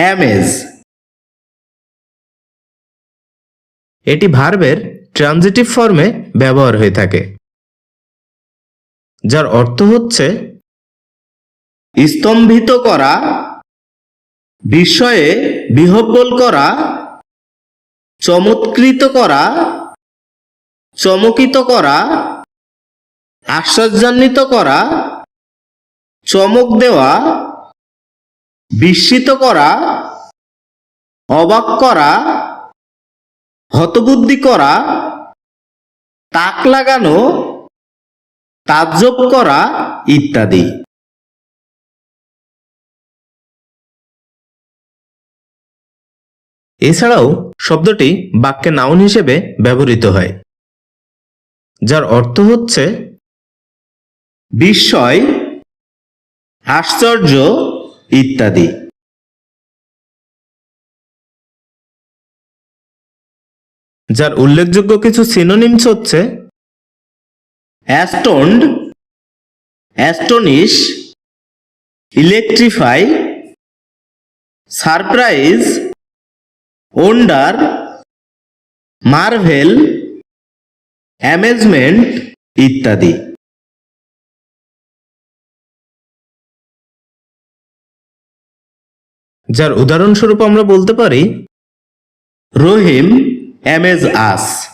Amaze. এটি ভার্বের transitive ফর্মে ব্যবহার হয়ে থাকে, যার অর্থ হচ্ছে স্তম্ভিত করা, বিস্ময়ে বিহব্বল করা, চমৎকৃত করা, চমকিত করা, আশ্চর্যান্বিত করা, চমক দেওয়া বিস্মিত করা, অবাক করা, হতবুদ্ধি করা, তাক লাগানো, তাজ্জব করা ইত্যাদি। এছাড়াও শব্দটি বাক্যে নাউন হিসেবে ব্যবহৃত হয়, যার অর্থ হচ্ছে, বিস্ময়, আশ্চর্য ইত্যাদি। যার উল্লেখযোগ্য কিছু সিনোনিমস হচ্ছে astound astonish electrify surprise wonder marvel amazement ইত্যাদি। যার উদাহরণস্বরূপ আমরা বলতে পারি রহিম অ্যামেজ আস।